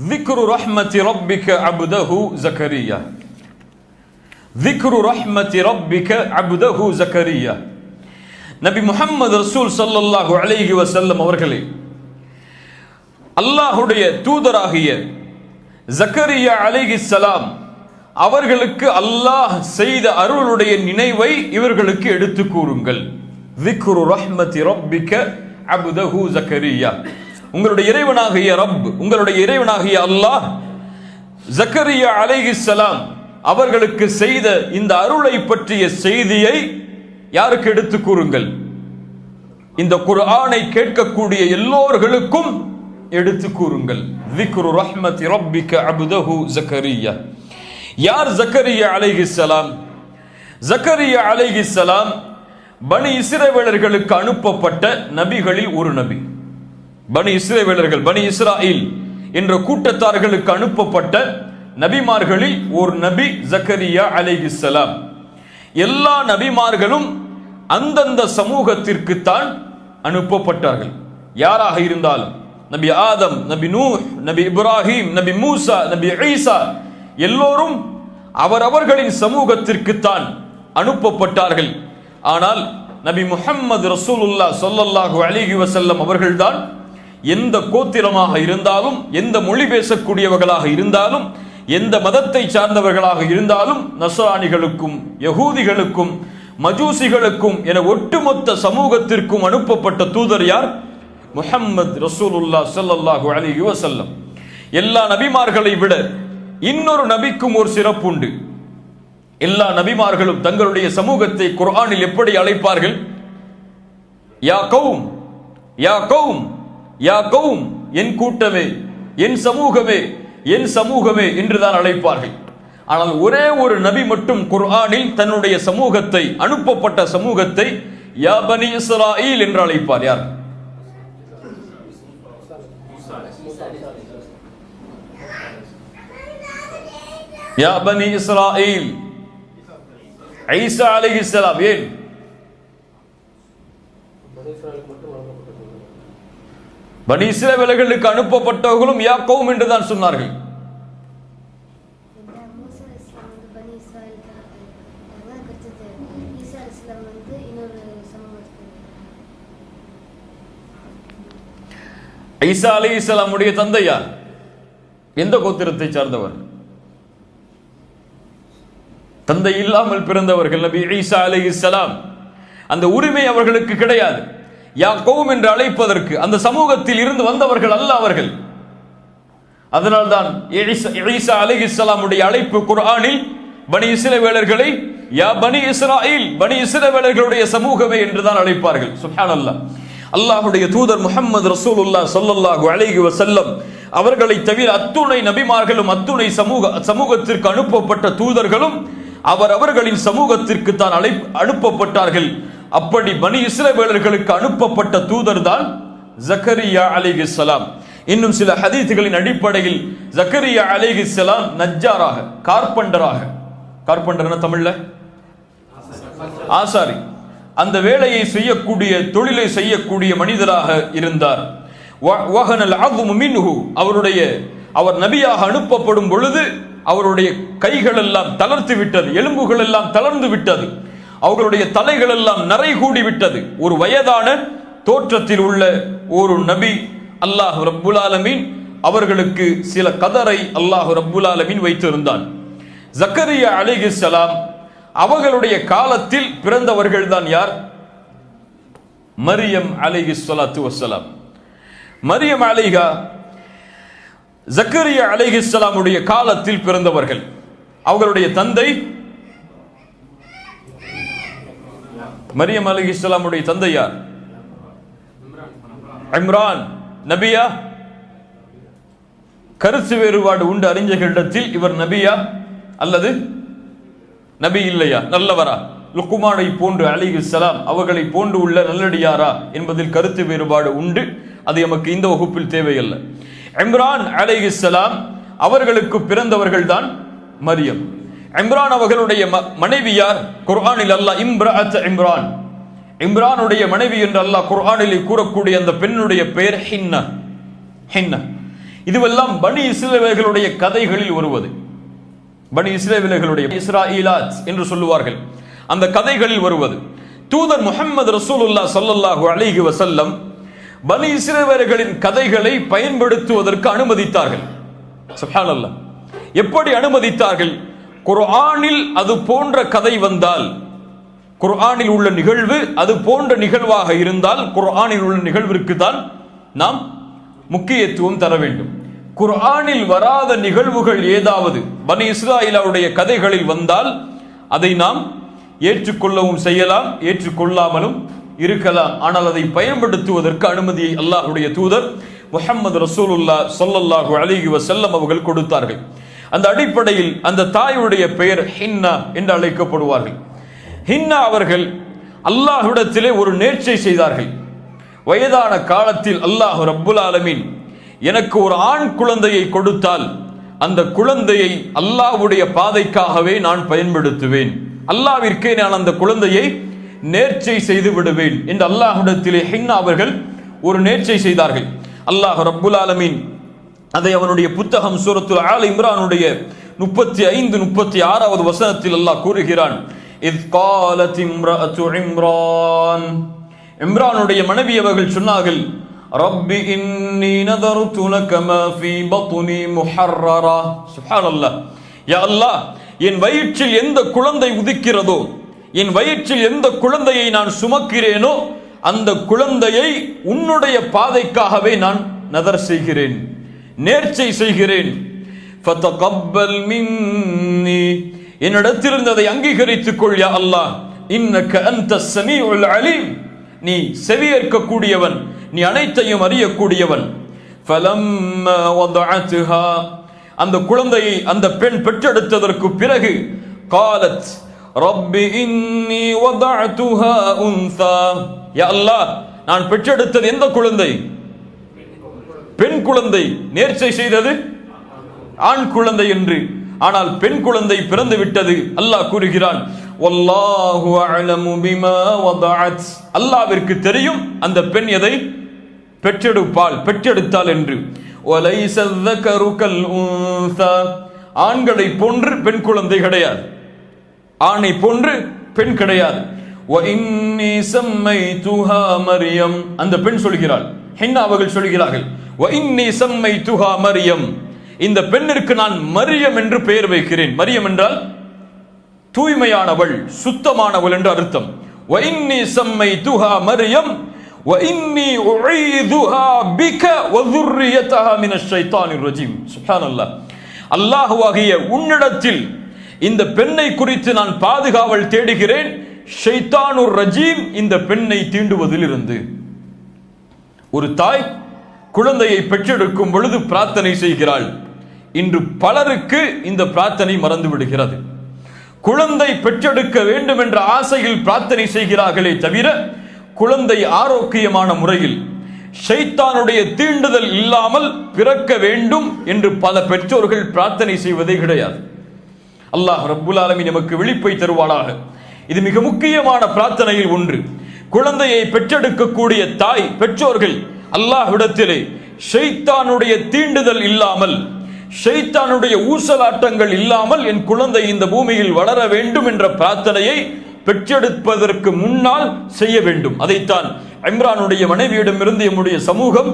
ذكر رحمة ربك عبده زكريا ذكر رحمة ربك عبده زكريا நபி முஹம்மது ரசூல் ஸல்லல்லாஹு அலைஹி வஸல்லம் அவர்களே அல்லாஹுடைய தூதராகிய ஜக்கரியா அலைஹிஸ்ஸலாம் அவர்களுக்கு அல்லாஹ் செய்த அருளுடைய நினைவை இவர்களுக்கு எடுத்து கூறுங்கள் விக்ரு ரஹ்மதி ரப்பிக்க அபுதஹு ஜக்கரியா உங்களுடைய இறைவனாகிய ரப் உங்களுடைய இறைவனாகிய அல்லாஹ் ஜக்கரியா அலைஹிஸ்ஸலாம் அவர்களுக்கு செய்த இந்த அருளை பற்றிய செய்தியை யாருக்கு எடுத்து கூறுங்கள்? இந்த குர்ஆனை கேட்கக்கூடிய எல்லோர்களுக்கும் எடுத்து கூறுங்கள். விக்ரு ரஹ்மத் ரப்பிக்க அபுதஹு ஜக்கரியா. யார் ஜக்கரியா அலைஹிஸ்ஸலாம் ஜக்கரியா அலைஹிஸ்ஸலாம் பனி இஸ்ரவேலர்களுக்கு அனுப்பப்பட்ட நபிகளில் ஒரு நபி. பனி இஸ்ரேவேலர்கள் பனி இஸ்ராயில் என்ற கூட்டத்தார்களுக்கு அனுப்பப்பட்ட நபிமார்களில் ஒரு நபி ஜக்கரியா அலைஹிஸ்ஸலாம் எல்லா நபிமார்களும் அந்தந்த சமூகத்திற்கு தான் அனுப்பப்பட்டார்கள். யாராக இருந்தாலும் நபி ஆதம் நபி நூ நபி இப்ராஹிம் நபி மூசா நபி ஈசா எல்லோரும் அவரவர்களின் சமூகத்திற்கு தான் அனுப்பப்பட்டார்கள். ஆனால் நபி முஹம்மது ரசூலுல்லா சொல்லல்லாஹு அலிஹி வசல்லம் அவர்கள்தான் எந்த கோத்திரமாக இருந்தாலும் எந்த மொழி பேசக்கூடியவர்களாக இருந்தாலும் எந்த மதத்தை சார்ந்தவர்களாக இருந்தாலும் நசராணிகளுக்கும் யகூதிகளுக்கும் மஜூசிகளுக்கும் என ஒட்டுமொத்த சமூகத்திற்கும் அனுப்பப்பட்ட தூதர் யார்? முஹம்மது ரசூலுல்லா சல்லாஹு அலி யுவசல்லம் எல்லா நபிமார்களை விட இன்னொரு நபிக்கும் ஒரு சிறப்பு உண்டு. எல்லா நபிமார்களும் தங்களுடைய சமூகத்தை குர்ஆனில் எப்படி அழைப்பார்கள்? யா கௌம் யா கௌம் யா கௌம் என் கூட்டமே என் சமூகமே என் சமூகமே என்றுதான் அழைப்பார்கள். ஆனால் ஒரே ஒரு நபி மட்டும் குர்ஆனில் தன்னுடைய சமூகத்தை அனுப்பப்பட்ட சமூகத்தை யா பனி இஸ்ராயில் என்று அழைப்பார். யார்? யா பனி இஸ்ராயில் ஐசா அலிஹிஸ்லாம் ஏன்? பனி இஸ்ரவேலர்களுக்கு அனுப்பப்பட்டவர்களும் யா கௌம் என்று தான் சொன்னார்கள் ஐசா அலி இஸ்லாமுடைய தந்தை யார் எந்த கோத்திரத்தை சார்ந்தவர்? தந்தை இல்லாமல் பிறந்தவர்கள் நபி ஈசா அலி இஸ்லாம். அந்த உரிமை அவர்களுக்கு கிடையாது. யா என்று அழைப்பதற்கு அந்த சமூகத்தில் இருந்து வந்தவர்கள் அல்ல அவர்கள். அதனால்தான் ஈசா- அலி இஸ்லாமுடைய அழைப்பு குர்ஆனில் பனி இஸ்ரவேலர்களை யா பனி இஸ்ராயில் பனி இஸ்ரவேலர்களுடைய சமூகமே என்றுதான் அழைப்பார்கள். சுஹான் அல்லா அல்லாஹுடைய தூதர் முகமது ரசூலுல்லா சொல்லல்லாஹு அலைஹி வசல்லம் அவர்களை தவிர அத்துணை நபிமார்களும் அத்துணை சமூக சமூகத்திற்கு அனுப்பப்பட்ட தூதர்களும் அவர் அவர்களின் சமூகத்திற்கு தான் அழை அனுப்பப்பட்டார்கள். அப்படி பனி இஸ்ரவேலர்களுக்கு அனுப்பப்பட்ட தூதர் தான் ஜக்கரியா அலைஹிஸ்ஸலாம் இன்னும் சில ஹதீத்துகளின் அடிப்படையில் ஜக்கரியா அலைஹிஸ்ஸலாம் நஜ்ஜாராக கார்பண்டராக. கார்பண்டர்னா தமிழ்ல? ஆசாரி. அந்த வேலையை செய்யக்கூடிய தொழிலை செய்யக்கூடிய மனிதராக இருந்தார். அவருடைய அவர் நபியாக அனுப்பப்படும் பொழுது அவருடைய கைகள் எல்லாம் தளர்த்து விட்டது எலும்புகள் எல்லாம் தளர்ந்து விட்டது அவர்களுடைய தலைகள் எல்லாம் நிறை கூடி விட்டது. ஒரு வயதான தோற்றத்தில் உள்ள ஒரு நபி அல்லாஹ் ரப்புல் ஆலமீன் அவர்களுக்கு சில கதரை அல்லாஹ் ரப்புல் ஆலமீன் வைத்திருந்தான். ஜக்கரியா அலைஹிஸ்ஸலாம் அவர்களுடைய காலத்தில் பிறந்தவர்கள் தான் யார்? மரியம் அலிஹி சலாத்து வசலாம் மரியம் அலைஹா ஜக்கரியா அலைஹிஸ்ஸலாமுடைய காலத்தில் பிறந்தவர்கள். அவர்களுடைய தந்தை மரியம் அலி இஸ்லாமுடைய தந்தையார். இம்ரான் நபியா? கருத்து வேறுபாடு உண்டு அறிஞர்களிடத்தில் இவர் நபியா அல்லது நபி இல்லையா? நல்லவரா? லுக்குமானை போன்று அலிஹிஸ்ஸலாம் அவர்களை போன்று உள்ள நல்லடியாரா என்பதில் கருத்து வேறுபாடு உண்டு. அது எமக்கு இந்த வகுப்பில் தேவையல்ல. இம்ரான் அலிஹிஸ்ஸலாம் அவர்களுக்கு பிறந்தவர்கள் தான் மரியம். இம்ரான் அவர்களுடைய ம- மனைவி யார்? குர்ஆனில் அல்லாஹ் இம்ரஅத் இம்ரான். இம்ரானுடைய மனைவி என்று அல்லாஹ் குர்ஆனில் கூறக்கூடிய அந்த பெண்ணுடைய பெயர் ஹின்ன. ஹின்ன. இதுவெல்லாம் பனி இஸ்ரவேலர்களுடைய கதைகளில் வருவது. பனி இஸ்ரேவேலர்களுடைய இஸ்ராஈலாத் என்று சொல்லுவார்கள். அந்த கதைகளில் வருவது. தூதர் முஹம்மது ரசூலுல்லா சல்லல்லாஹு அலிஹி வசல்லம் பனி இஸ்ரேவர்களின் கதைகளை பயன்படுத்துவதற்கு அனுமதித்தார்கள். எப்படி அனுமதித்தார்கள்? குர்ஆனில் அது போன்ற கதை வந்தால் குர்ஆனில் உள்ள நிகழ்வு அது போன்ற நிகழ்வாக இருந்தால் குர்ஆனில் உள்ள நிகழ்விற்கு தான் நாம் முக்கியத்துவம் தர வேண்டும். குர்ஆனில் வராத நிகழ்வுகள் ஏதாவது பனி இஸ்ராயிலாவுடைய கதைகளில் வந்தால் அதை நாம் ஏற்றுக்கொள்ளவும் செய்யலாம் ஏற்றுக்கொள்ளாமலும் இருக்கலாம். ஆனால் அதை பயன்படுத்துவதற்கு அனுமதியை அல்லாஹுடைய தூதர் முஹம்மது ரசூலுல்லா சொல்லல்லாஹு அலிஹி வசல்லம் அவர்கள் கொடுத்தார்கள். அந்த அடிப்படையில் அந்த தாயுடைய பெயர் ஹின்னா என்று அழைக்கப்படுவார்கள். ஹின்னா அவர்கள் அல்லாஹ்விடத்திலே ஒரு நேர்ச்சை செய்தார்கள். வயதான காலத்தில் அல்லாஹ் ரப்புல் ஆலமீன் எனக்கு ஒரு ஆண் குழந்தையை கொடுத்தால் அந்த குழந்தையை அல்லாஹ்வுடைய பாதைக்காகவே நான் பயன்படுத்துவேன். அல்லாவிற்கே நான் அந்த குழந்தையை நேர்ச்சை செய்து விடுவேன். என்று அல்லாஹ்விடத்திலே ஹின்னா அவர்கள் ஒரு நேர்ச்சை செய்தார்கள். அல்லாஹ் ரப்புல் ஆலமீன் அதை அவனுடைய புத்தகம் சூரத்துல் ஆல் இம்ரானுடைய முப்பத்தி ஐந்து முப்பத்தி ஆறாவது வசனத்தில் அல்லாஹ் கூறுகிறான் இத் காலத் இம்ரஅத்து இம்ரான். இம்ரானுடைய மனைவி அவர்கள் சொன்னார்கள் ரப்பி இன்னி நதர்து லக மா ஃபீ பத்னி முஹர்ரரா. சுப்ஹானல்லாஹ் யா அல்லாஹ் என் வயிற்றில் எந்த குழந்தை உதிக்கிறதோ என் வயிற்றில் எந்த குழந்தையை நான் சுமக்கிறேனோ அந்த குழந்தையை உன்னுடைய பாதைக்காகவே நான் நதர் செய்கிறேன். நேர்ச்சை செய்கிறேன். என்னிடத்தில் மின்னி. அதை அங்கீகரித்துக் கொள் யா அல்லாஹ். இன்னக அன்த ஸமீஉல் அலீம். நீ செவியேற்கக்கூடியவன் நீ அனைத்தையும் அறியக்கூடியவன். அந்த குழந்தையை அந்த பெண் பெற்றெடுத்ததற்கு பிறகு காலத் ரப்பி இன்னி வதஅத்துஹா உன்சா யா அல்லாஹ் நான் பெற்றெடுத்தது எந்த குழந்தை? பெண் குழந்தை நேர்ச்சை செய்தது? ஆண் குழந்தை என்று. ஆனால் பெண் குழந்தை பிறந்து விட்டது அல்லாஹ் கூறுகிறான் அல்லாவிற்கு தெரியும் அந்த பெண் எதை? பெற்றெடுப்பாள் பெற்றெடுத்தாள் என்று. ஆண்களை போன்று பெண் குழந்தை கிடையாது. ஆணை போன்று பெண் கிடையாது. அந்த பெண் சொல்கிறாள் ஹின்னா அவர்கள் சொல்கிறார்கள் இன்னி சம்மை துஹா மரியம் இந்த பெண்ணிற்கு நான் மரியம் என்று பெயர் வைக்கிறேன். மரியம் என்றால் தூய்மையானவள் சுத்தமானவள் என்று அர்த்தம். வைன்னி சம்மை துஹா மரியம் வைன்னி உழைதுஹா பிக வதுர்ரியதஹா மின ஷைத்தானிர் ரஜீம் சுப்ஹானல்லாஹ் அல்லாஹ்வாகிய உன்னிடத்தில் இந்த பெண்ணை குறித்து நான் பாதுகாவல் தேடுகிறேன். ஷைத்தானுர் ரஜீம். இந்த பெண்ணை தீண்டுவதிலிருந்து ஒரு தாய் குழந்தையை பெற்றெடுக்கும் பொழுது பிரார்த்தனை செய்கிறாள். இன்று பலருக்கு இந்த பிரார்த்தனை மறந்து விடுகிறது. குழந்தை பெற்றெடுக்க வேண்டும் என்ற ஆசையில் பிரார்த்தனை செய்கிறார்களே தவிர குழந்தை ஆரோக்கியமான முறையில் ஷைத்தானுடைய தீண்டுதல் இல்லாமல் பிறக்க வேண்டும் என்று பல பெற்றோர்கள் பிரார்த்தனை செய்வதே கிடையாது. அல்லாஹ் ரப்புல் ஆலமி நமக்கு விழிப்பை தருவானாக. இது மிக முக்கியமான பிரார்த்தனையில் ஒன்று. குழந்தையை பெற்றெடுக்கக்கூடிய தாய் பெற்றோர்கள் அல்லாஹ்விடத்திலே ஷைத்தானுடைய தீண்டுதல் இல்லாமல் ஷைத்தானுடைய ஊசலாட்டங்கள் இல்லாமல் என் குழந்தை இந்த பூமியில் வளர வேண்டும் என்ற பிரார்த்தனையை பெற்றெடுப்பதற்கு முன்னால் செய்ய வேண்டும். அதைத்தான் இம்ரானுடைய மனைவியிடமிருந்து எம்முடைய சமூகம்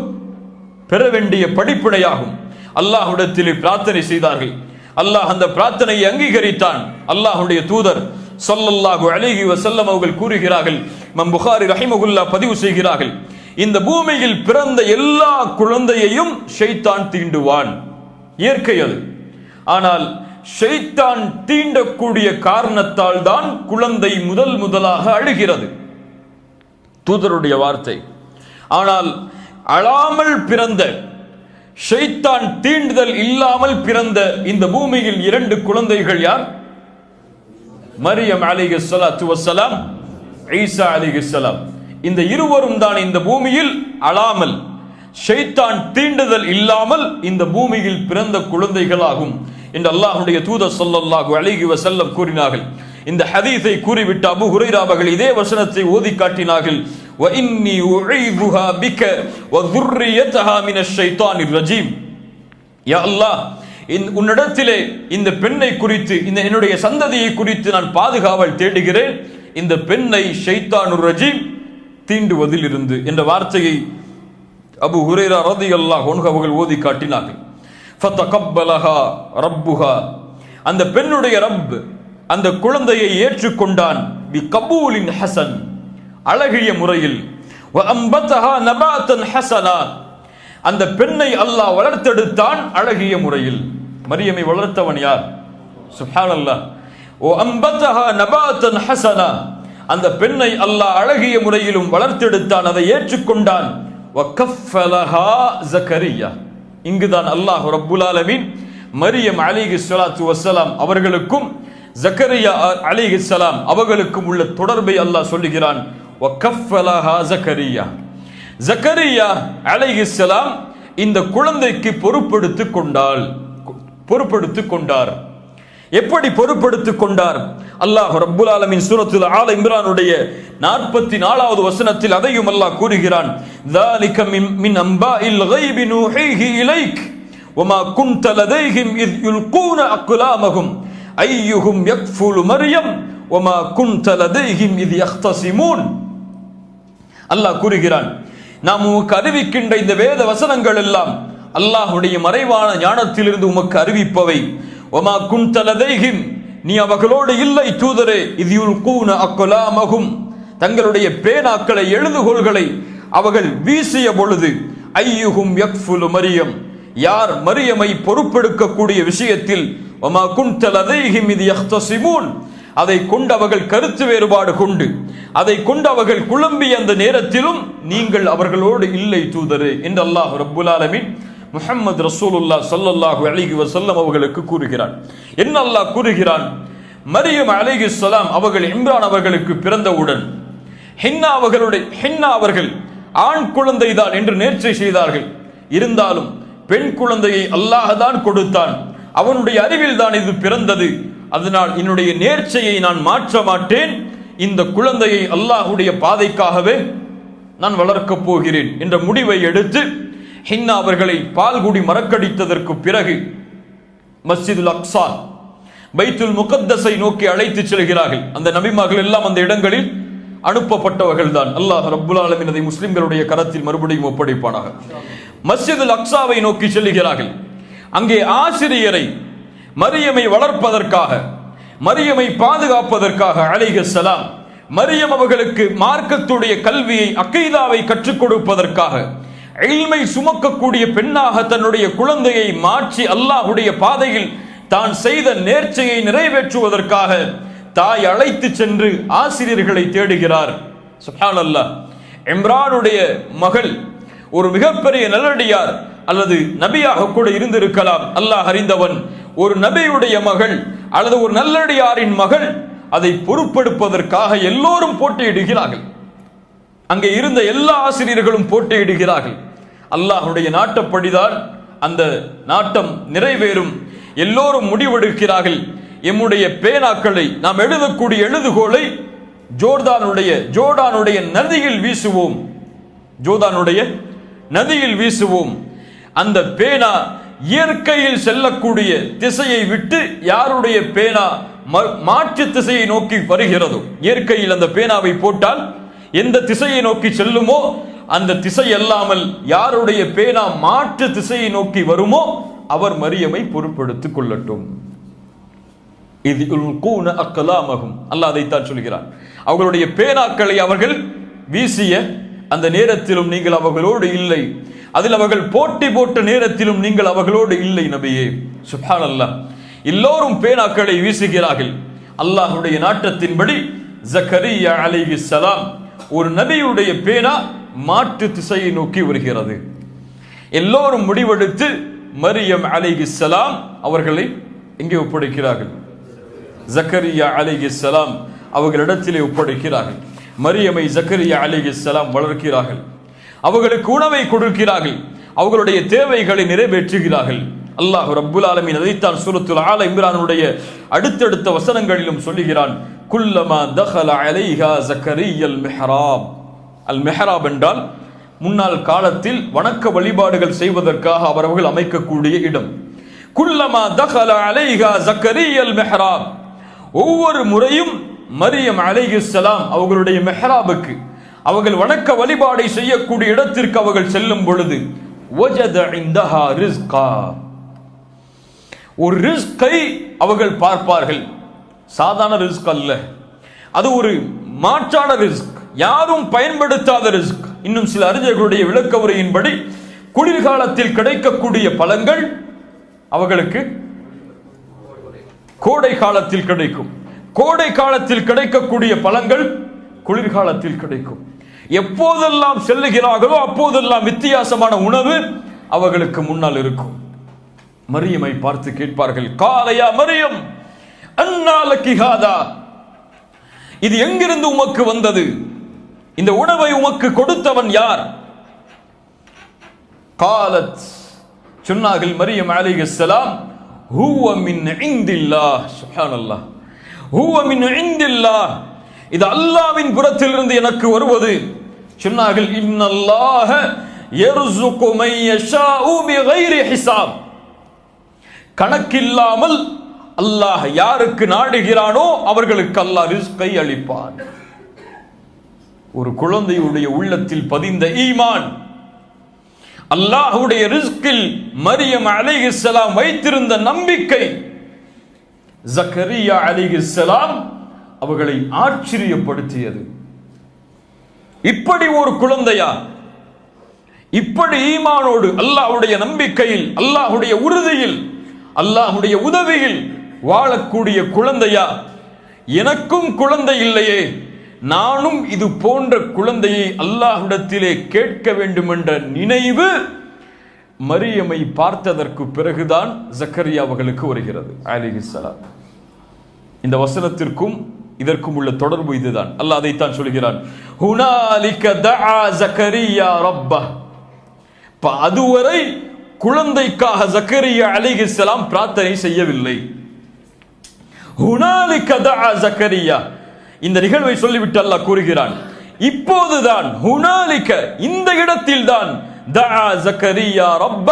பெற வேண்டிய படிப்பினையாகும். அல்லாஹ்விடத்திலே பிரார்த்தனை செய்தார்கள். அல்லாஹ் அந்த பிரார்த்தனையை அங்கீகரித்தான். அல்லாஹுடைய தூதர் சொல்லல்லாஹு அழகி வசல்லம் அவர்கள் கூறுகிறார்கள். மம் புகாரி ரஹிமகுல்லா பதிவு செய்கிறார்கள். இந்த பூமியில் பிறந்த எல்லா குழந்தையையும் ஷைத்தான் தீண்டுவான். இயற்கை அது. ஆனால் ஷைத்தான் தீண்டக்கூடிய காரணத்தால் தான் குழந்தை முதல் முதலாக அழுகிறது. தூதருடைய வார்த்தை. ஆனால் அழாமல் பிறந்த ஷைத்தான் தீண்டுதல் இல்லாமல் பிறந்த இந்த பூமியில் இரண்டு குழந்தைகள் யார்? மரியம் அலிகலாம் ஈசா அலிகலாம் இந்த இருவரும் தான் இந்த பூமியில் அழாமல் ஷைத்தான் தீண்டுதல் இல்லாமல் இந்த பூமியில் பிறந்த குழந்தைகளாகும் என்று அல்லாஹ்வுடைய தூதர் ஸல்லல்லாஹு அலைஹி வஸல்லம் கூறினார்கள் இந்த ஹதீஸை கூறிவிட்டு அபு ஹுரைரா அவர்கள் இதே வசனத்தை ஓதி காட்டினார்கள் وَإِنِّي أُعِيذُهَا بِكَ وَذُرِّيَّتَهَا مِنَ الشَّيْطَانِ الرَّجِيمِ யா அல்லாஹ் இந்த- உன்னிடத்திலே இந்த பெண்ணை குறித்து இந்த என்னுடைய சந்ததியை குறித்து நான் பாதுகாவல் தேடுகிறேன் இந்த பெண்ணை ஷைத்தானுர் ரஜீம் தீண்டுவதில் இருந்து என்ற வார்த்தையை அபு ஹுரேரா ரதியல்லாஹு அன்ஹு அவர்கள் ஓதி காட்டினார்கள். ஃபதகப்பலஹா ரப்புஹா. அந்த பெண்ணுடைய ரப் அந்த குழந்தையை ஏற்றுக்கொண்டான். பி கபூலின் ஹசன். அழகிய முறையில். நபாத்தன் ஹசனா. அந்த பெண்ணை அல்லாஹ் வளர்த்தெடுத்தான் அழகிய முறையில். மரியமை வளர்த்தவன் யார்? சுப்ஹானல்லாஹ் ஓ அம்பத்தஹா நபாத்தன் ஹசனா. அந்த பெண்ணை அல்லாஹ் அழகிய முறையிலும் வளர்த்தெடுத்தான் அதை ஏற்றுக்கொண்டான். ஜக்கரியா. இங்குதான் அல்லாஹ் ரப்புல் மரியம் அலிஹி சலாத்து வசலாம் அவர்களுக்கும் ஜக்கரியா அலிஹி சலாம் அவர்களுக்கும் உள்ள தொடர்பை அல்லாஹ் சொல்லுகிறான். வக்கஃபலஹா ஜக்கரியா. ஜக்கரியா அலைஹிஸ்ஸலாம் இந்த குழந்தைக்கு பொறுப்படுத்திக் கொண்டாள் பொறுப்பெடுத்துக் கொண்டார். எப்படி பொறுப்பெடுத்துக் கொண்டார் அல்லாஹ் ரப்புல் ஆலமின் சூரத்துல் ஆல இம்ரானுடைய நாற்பத்தி நாலாவது வசனத்தில் அதையும் அல்லாஹ் கூறுகிறான் ذَلِكَ مِن مِّنْ أَنْبَاءِ الْغَيْبِ نُوحِيهِ إِلَيْكَ وَمَا كُنْتَ لَدَيْهِمْ إِذْ يُلْقُونَ أَقْلَامَهُمْ أَيُّهُمْ يَكْفُلُ مَرْيَمَ وَمَا كُنْتَ لَدَيْهِمْ إِذْ يَخْتَصِمُونَ அல்லாஹ் கூறுகிறான் நாம் உமக்கு அறிவிக்கின்ற இந்த வேத வசனங்கள் எல்லாம் அல்லாஹுடைய மறைவான ஞானத்திலிருந்து உமக்கு அறிவிப்பவை ஒமா குந்தலதைகிம் நீ அவர்களோடு இல்லை தூதரே. இதியுல் கூன அக்கொலாமகும் தங்களுடைய பேனாக்களை எழுதுகோள்களை அவர்கள் வீசிய பொழுது ஐயுகும் யக்ஃபுலு மரியம். யார் மரியமை பொறுப்பெடுக்கக்கூடிய விஷயத்தில் ஒமா குந்தலதைகிம் இது யஹ்தசிமூன். அதை கொண்டு அவர்கள் கருத்து வேறுபாடு கொண்டு அதை கொண்டு அவர்கள் குழம்பிய அந்த நேரத்திலும் நீங்கள் அவர்களோடு இல்லை தூதரு. என்று அல்லாஹ் ரப்புல் ஆலமின் முஹம்மது ரசூலுல்லாஹ் சல்லல்லாஹு அலைஹி வசல்லம் அவர்களுக்கு கூறுகிறான். என்ன அல்லாஹ் கூறுகிறான்? மரியம் அலைஹிஸ்ஸலாம் அவர்கள் இம்ரான் அவர்களுக்கு பிறந்தவுடன் ஹின்னா அவர்களுடைய ஹின்னா அவர்கள் ஆண் குழந்தைதான் என்று நேர்ச்சை செய்தார்கள். இருந்தாலும் பெண் குழந்தையை அல்லாஹ் தான் கொடுத்தான். அவனுடைய அறிவில் தான் இது பிறந்தது. அதனால் என்னுடைய நேர்ச்சையை நான் மாற்ற மாட்டேன். இந்த குழந்தையை அல்லாஹுடைய பாதைக்காகவே நான் வளர்க்கப் போகிறேன் என்ற முடிவை எடுத்து ஹின்னா அவர்களை பால்குடி மறக்கடித்ததற்கு பிறகு மஸ்ஜிதுல் அக்ஸா பைத்துல் முகத்தஸை நோக்கி அழைத்து செல்கிறார்கள். அந்த நபிமார்கள் எல்லாம் அந்த இடங்களில் அனுப்பப்பட்டவர்கள் தான் அல்லாஹ் ரபுல் ஆலமின் அதை முஸ்லிம்களுடைய கரத்தில் மறுபடியும் ஒப்படைப்பானாக. மஸ்ஜிதுல் அக்சாவை நோக்கி செல்கிறார்கள். அங்கே ஆசிரியரை மரியமை வளர்ப்பதற்காக மரியமை பாதுகாப்பதற்காக அலைஹிஸ்ஸலாம் மரியம் அவர்களுக்கு மார்க்கத்துடைய கல்வியை அக்கைதாவை கற்றுக் கொடுப்பதற்காக இல்மை சுமக்கக்கூடிய பெண்ணாக தன்னுடைய குழந்தையை மாற்றி அல்லாஹுடைய பாதையில் தான் செய்த நேர்ச்சையை நிறைவேற்றுவதற்காக தாய் அழைத்து சென்று ஆசிரியர்களை தேடுகிறார். சுஹான் அல்லாஹ் இம்ரானுடைய மகள் ஒரு மிகப்பெரிய நல்லடியார் அல்லது நபியாக கூட இருந்திருக்கலாம். அல்லாஹ் அறிந்தவன் ஒரு நபியுடைய மகள் அல்லது ஒரு நல்லடியாரின் மகள் அதை பொறுப்பெடுப்பதற்காக எல்லோரும் போட்டியிடுகிறார்கள். அங்கே இருந்த எல்லா ஆசிரியர்களும் போட்டியிடுகிறார்கள். அல்லாஹுடைய நாட்டப்படிதான் அந்த நாட்டம் நிறைவேறும். எல்லோரும் முடிவெடுக்கிறார்கள். எம்முடைய பேனாக்களை நாம் எழுதக்கூடிய எழுதுகோலை ஜோர்தானுடைய ஜோர்டானுடைய நதியில் வீசுவோம். ஜோர்தானுடைய நதியில் வீசுவோம். அந்த பேனா இயற்கையில் செல்லக்கூடிய திசையை விட்டு யாருடைய பேனா மாற்று திசையை நோக்கி வருகிறதோ? இயற்கையில் அந்த பேனாவை போட்டால் எந்த திசையை நோக்கி செல்லுமோ அந்த திசை அல்லாமல் யாருடைய பேனா மாற்று திசையை நோக்கி வருமோ அவர் மரியமை பொருட்படுத்திக் கொள்ளட்டும். இது உல்கூன அக்கலாமகும். அல்லாஹ் அதைத்தான் சொல்கிறார் அவர்களுடைய பேனாக்களை அவர்கள் வீசிய அந்த நேரத்திலும் நீங்கள் அவர்களோடு இல்லை. அதில் அவர்கள் போட்டி போட்ட நேரத்திலும் நீங்கள் அவர்களோடு இல்லை நபியே. சுப்ஹான் அல்லாஹ் எல்லோரும் பேனாக்களை வீசுகிறார்கள். அல்லாஹுடைய நாட்டத்தின்படி ஜக்கரியா சலாம் ஒரு நபியுடைய பேனா மாற்று திசையை நோக்கி வருகிறது. எல்லோரும் முடிவெடுத்து மரியம் அலைஹிஸ்ஸலாம் அவர்களை எங்கே ஒப்படைக்கிறார்கள்? ஜக்கரியா அலைஹிஸ்ஸலாம் அவர்களிடத்திலே ஒப்படைக்கிறார்கள். மரியமை ஜக்கரியா அலைஹிஸ்ஸலாம் வளர்க்கிறார்கள். அவர்களுக்கு உணவை கொடுக்கிறார்கள். அவர்களுடைய தேவைகளை நிறைவேற்றுகிறார்கள். அல்லாஹ் ரப்புல் ஆலமின் அதைத்தான் சூரத்துல் ஆல இம்ரானுடைய அடுத்தடுத்த வசனங்களிலும் சொல்லுகிறான். குல்லமா தஹல அலைஹா ஜக்கரியல் மெஹராப். அல் மெஹராப் என்றால் முன்னாள் காலத்தில் வணக்க வழிபாடுகள் செய்வதற்காக அவர்கள் அமைக்கக்கூடிய இடம். குல்லமா தஹல அலைஹா ஜக்கரியல் மெஹராப் ஒவ்வொரு முறையும் மரியம் அலைஹிஸ்ஸலாம் அவர்களுடைய மெஹராபுக்கு அவர்கள் வணக்க வழிபாடை செய்யக்கூடிய இடத்திற்கு அவர்கள் செல்லும் பொழுது வஜத இந்தஹா ரிஸ்கா. ஒரு ரிஸ்கை அவர்கள் பார்ப்பார்கள். சாதாரண ரிஸ்க் அல்ல. அது ஒரு மாற்றான ரிஸ்க். யாரும் பயன்படுத்தாத ரிஸ்க். இன்னும் சில அறிஞர்களுடைய விளக்க உரையின்படி குளிர்காலத்தில் கிடைக்கக்கூடிய பழங்கள் அவர்களுக்கு கோடை காலத்தில் கிடைக்கும். கோடை காலத்தில் கிடைக்கக்கூடிய பழங்கள் குளிர்காலத்தில் கிடைக்கும். எப்போதெல்லாம் செல்லுகிறார்களோ அப்போதெல்லாம் வித்தியாசமான உணவு அவர்களுக்கு முன்னால் இருக்கும். மரியமை பார்த்து கேட்பார்கள் காலையா மரியம்? அண்ணாலக்கிகாதா இது எங்கிருந்து உமக்கு வந்தது? இந்த உணவை உமக்கு கொடுத்தவன் யார்? காலத் சொன்னார்கள் மரியம் அலைஹிஸ்ஸலாம் ஹூவ மின் இந்தில்லாஹ் சுப்ஹானல்லாஹ் ஹூவ மின் இந்தில்லாஹ் இது அல்லாஹ்வின் புறத்திலிருந்து எனக்கு வருவது. சொன்னார்கள் இன்னல்லாஹ யர்சுகு மை யஷாஉ பிகைரி ஹிசாப் கணக்கில்லாமல் அல்லாஹ் யாருக்கு நாடுகிறானோ அவர்களுக்கு அல்லாஹ் ரிஸ்கை அளிப்பான். ஒரு குழந்தையுடைய உள்ளத்தில் பதிந்த ஈமான். அல்லாஹுடைய ரிஸ்கில் மரியம் அலிஹிஸ்லாம் வைத்திருந்த நம்பிக்கை. ஜக்கரியா அலிஹிஸ்லாம் அவர்களை ஆச்சரியப்படுத்தியது. இப்படி ஒரு குழந்தையா? இப்படி ஈமானோடு அல்லாஹ்வுடைய நம்பிக்கையில் அல்லாஹ்வுடைய உறுதியில் அல்லாஹுடைய உதவியில் வாழக்கூடிய குழந்தையா? எனக்கும் குழந்தை இல்லையே. நானும் இது போன்ற குழந்தையை அல்லாஹ்விடத்திலே கேட்க வேண்டும் என்ற நினைவு மரியமை பார்த்ததற்கு பிறகுதான் ஜக்கரியா அவர்களுக்கு வருகிறது. அலிஹிசலாம் இந்த வசனத்திற்கும் இதற்கும் உள்ள தொடர்பு இதுதான். அல்லாஹ் அதைத்தான் சொல்கிறான். ஹுனாலிக அதுவரை குழந்தைக்காக ஜக்கரியா அலிஹிசலாம் பிரார்த்தனை செய்யவில்லை. ஹுனாலிக ஜக்கரியா. இந்த நிகழ்வை சொல்லிவிட்டு அல்லாஹ் கூறுகிறான் இப்போதுதான் ஹுனாலிக்க இந்த இடத்தில் தான் தஆ ஜக்கரியா ரப்ப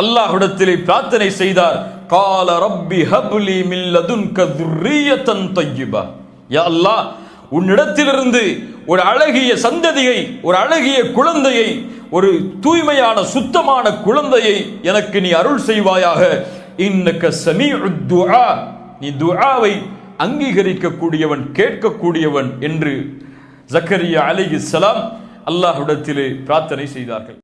அல்லாஹ்விடத்திலே பிரார்த்தனை செய்தார் கால ரப்பி ஹப்லி மின் லதுன்க துர்ரியத்தன் தய்யிபா. யா அல்லாஹ் உன்னிடத்திலிருந்து ஒரு அழகிய சந்ததியை ஒரு அழகிய குழந்தையை ஒரு தூய்மையான சுத்தமான குழந்தையை எனக்கு நீ அருள் செய்வாயாக. இன்னக்க சமீ துஆ. நீ துஆவை அங்கீகரிக்கக்கூடியவன் கேட்கக்கூடியவன் என்று ஜக்கரியா அலைஹிஸ்ஸலாம் அல்லாஹுடத்திலே பிரார்த்தனை செய்தார்கள்.